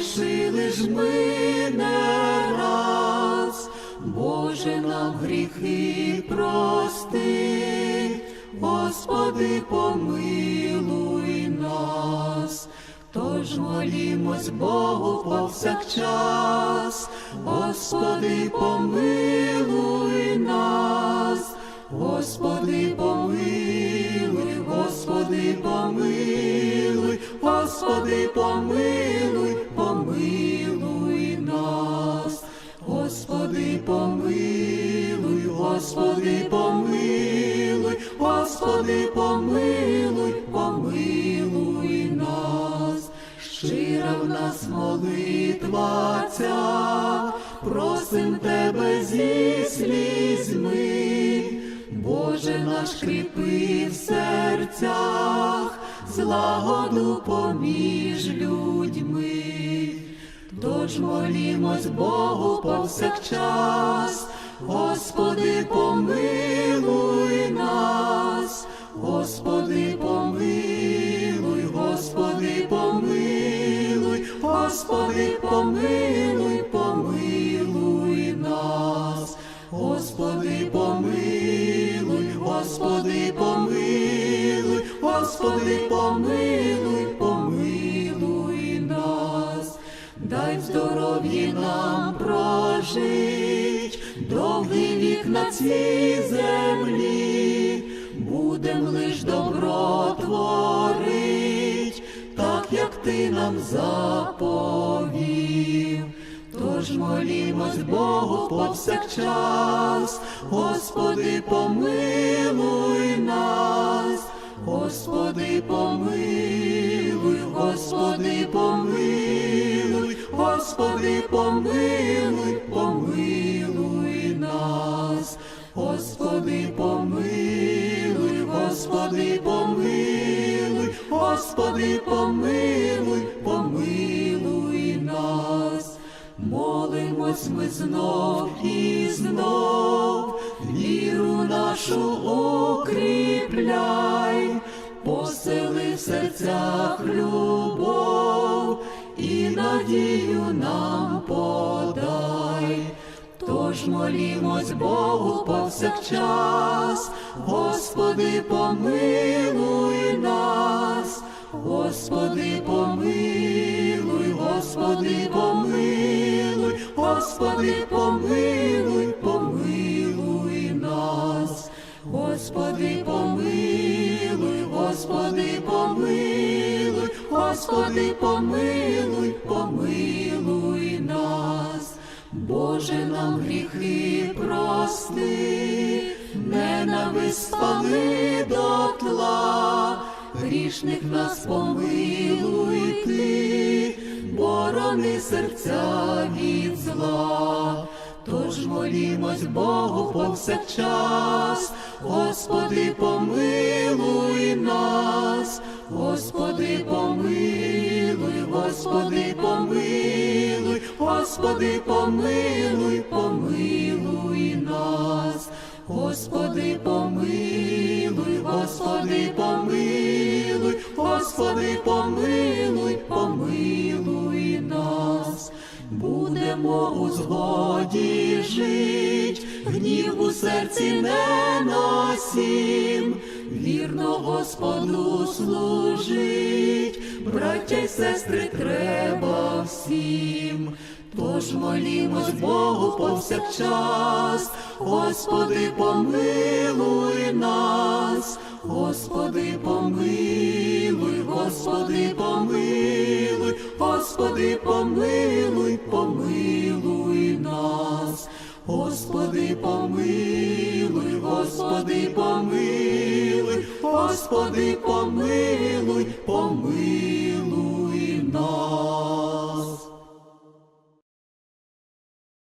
грішили ж ми не раз, Боже нам гріхи прости, Господи, помилуй нас. Тож молімось Богу повсякчас, Господи, помилуй нас, Господи, помилуй, Господи, помилуй, Господи, помилуй, Господи, помилуй, Господи, помилуй, помилуй нас, щира в нас молитва ця, просим Тебе зі слізьми, Боже наш кріпи в серцях, злагоду поміж людьми. Тож молімось Богу повсякчас, Господи, помилуй нас, Господи, помилуй, Господи, помилуй, Господи, помилуй, помилуй нас, Господи, помилуй, Господи, помилуй, Господи, помилуй, помилуй нас. Дай в здоров'ї нам вік на цій землі, будем лиш добро творить, так як ти нам заповів. Тож молімось Богу повсякчас, Господи, помилуй нас, Господи, помилуй, Господи, помилуй, Господи, помилуй, Молимось ми знов і знов, віру нашу укріпляй, посили в серцях любов і надію нам подай. Тож молімось Богу повсякчас, Господи, помилуй нас, Господи, помилуй, помилуй нас, Господи, помилуй, Господи, помилуй, Господи, помилуй, помилуй нас. Боже нам гріхи прости, ненависть спали дотла, грішних нас помилуй ти, борони серця від зла. Тож молімось Богу повсякчас, Господи, помилуй нас, Господи, помилуй, Господи, помилуй, Господи, помилуй, помилуй нас, Господи, помилуй, Господи, помилуй, Господи, помилуй, у згоді жить, гнів у серці не носім, вірно Господу служить, браття й сестри треба всім. Тож молімось Богу повсякчас, Господи, помилуй нас, Господи, помилуй, Господи, помилуй, Господи, помилуй, помилуй нас, Господи, помилуй, Господи, помилуй, Господи, помилуй, помилуй.